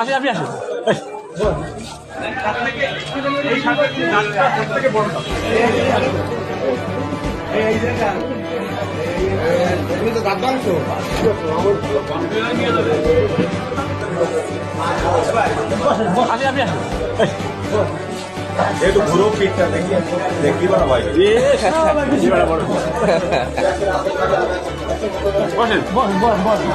আসেন আপনি আসেন। আসেন আপনি আসেন। একটু ঘুরো পিঠটা দেখি দেখি বড় ভাই বসেন বসেন বসেন বসেন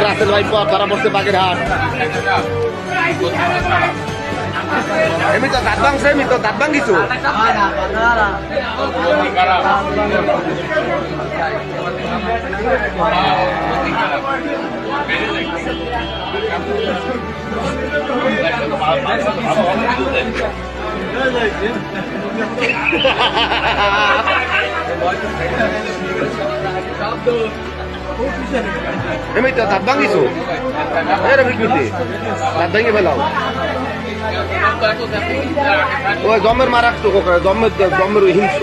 রাসেল ভাই বাগেরহাট এমনি তো দাঁত ভাঙছে এমনি তো দাঁত ভাঙিছো এমনি তো দাঁত ভাঙিছো এর বিকৃতি দাঁত ভেঙে ফেলাও ওই জমের মারা একটু জমের জমের হিংস